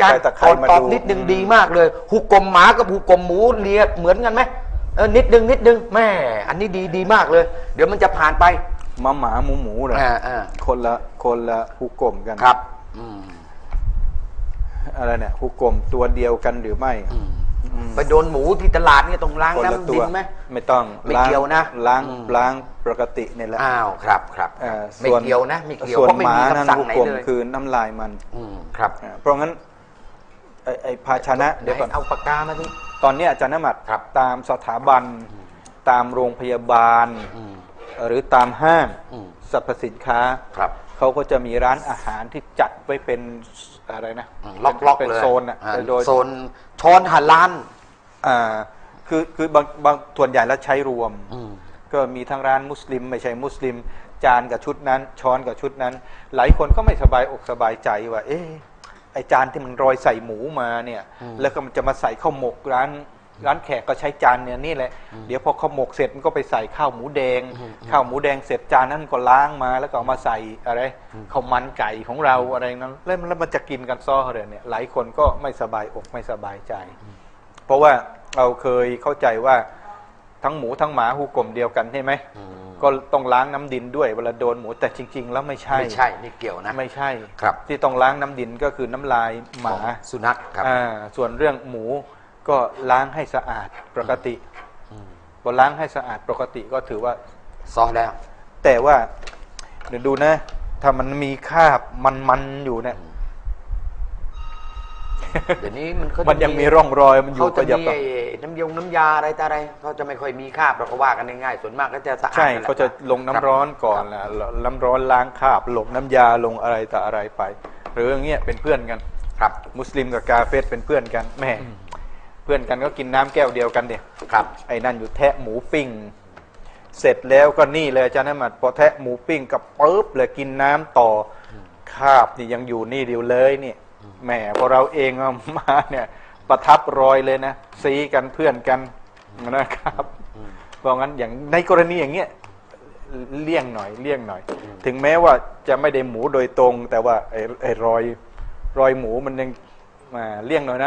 จารใส่ย์ตะไคร้ก่อนมาตอบดูนิดนึงดีมากเลยหุกกลมหมากับหุกกลมหมูเลียเหมือนกันไหมเออนิดนึงนิดนึงแม่อันนี้ดีดีมากเลย เดี๋ยวมันจะผ่านไปหมาหมาหมูหมูเหรออ่าอ่าคนละคนละหุกกลมกันครับอืมอะไรเนี่ยหุกกลมตัวเดียวกันหรือไม่อืมอืมไปโดนหมูที่ตลาดเนี่ยต้องล้างคนละน้ำตัดิวนไหม ไม่ต้องไม่ล้างเกี่ยวนะล้างอืม ล้างปกติเนี่ยแหละอ้าวครับครับอ่าไม่ส่วนเกี่ยวนะไม่เกี่ยวส่วนเพราะไม่หมามีนั้นคำสั่งหุกไหนกลมเลยคือน้ำลายมัน อืมครับ อ่าเพราะงั้น ไอ้ไอ้ภาชนะเดี๋ยวก่อนไหนเอาปากกามาดิตอนเนี้ยอาจารย์นมัดครับตามสถาบันตามโรงพยาบาลอืมหรือตามห้างอืมสรรพสินค้าครับเขาก็จะมีร้านอาหารที่จัดไว้เป็นอะไรนะอืมล็อกล็อกเป็นเลยโซนอะอ่าโดยโซนช้อนหันล้านอ่าคือคือบางบางส่วนใหญ่แล้วใช้รวมอืมก็มีทั้งร้านมุสลิม ไม่ใช่มุสลิม จานกับชุดนั้น ช้อนกับชุดนั้น หลายคนก็ไม่สบายอกสบายใจว่า เอ๊ะไอ จานที่มันโรยใส่หมูมาเนี่ยอืมแล้วก็มันจะมาใส่ข้าวหมกร้านร้านแขกก็ใช้จานเนี่ยนี่แหละ เดี๋ยวพอข้าวหมกเสร็จมันก็ไปใส่ข้าวหมูแดงอืมข้าวหมูแดงเสร็จจานนั้นก็ล้างมา แล้วก็เอามาใส่อะไรข้าวมันไก่ของเราอะไรนั้นแล้วมันแล้วมันจะกินกันซ้อเลยเนี่ย หลายคนก็ไม่สบายอกไม่สบายใจ เพราะว่าเราเคยเข้าใจว่าทั้งหมูทั้งหมาหูกลมเดียวกันใช่ไหมอืม ก็ต้องล้างน้ำดินด้วยเวลาโดนหมูแต่จริง ๆ แล้วไม่ใช่ ไม่ใช่ไม่เกี่ยวนะ ไม่ใช่ ครับ ที่ต้องล้างน้ำดินก็คือน้ำลายหมาของสุนัขครับ อ่าส่วนเรื่องหมูก็ล้างให้สะอาดปกติอืม พอล้างให้สะอาดปกติก็ถือว่า ซอแล้ว แต่ว่าเดี๋ยวดูนะ ถ้ามันมีคราบมันๆอยู่เนี่ย เดี๋ยวนี้มันก็มันยังมีร่องรอยมันอเขายู่จะก็อย่ามีปรับไอ้น้ำยงน้ำยาอะไรแต่อะไรเขาจะไม่ค่อยมีคราบเราก็ว่ากันง่ายๆส่วนมากก็จะสะอาดใช่นั่นแหลเขาจะลงน้ำร้อนก่อนครับนะน้ำร้อนล้างคราบลงน้ำยาลงอะไรต่ออะไรไป หรืออย่างเงี้ยเป็นเพื่อนกัน ครับมุสลิมกับกาเฟสเป็นเพื่อนกันแหม่เพื่อนกันก็กินน้ำแก้วเดียวกันเดียครับ ไอ้นั่นอยู่แทะหมูปิ้ง เสร็จแล้วก็นี่เลยอาจารย์นมัดพอแทะหมูปิ้งกับปุ๊บเลยกินน้ำต่ออคราบนี่ยังอยู่นี่เดียวเลยนี่ แหมพอเราเองเอามาเนี่ย ประทับรอยเลยนะซีกันเพื่อนกันนะครับเพราะงั้นอย่างในกรณีอย่างเงี้ยเลี่ยงหน่อยเลี่ยงหน่อย ถึงแม้ว่าจะไม่ได้หมูโดยตรง แต่ว่าไอ้ไอ้รอยรอยหมูมันยังมาเลี่ยงหน่อยนะ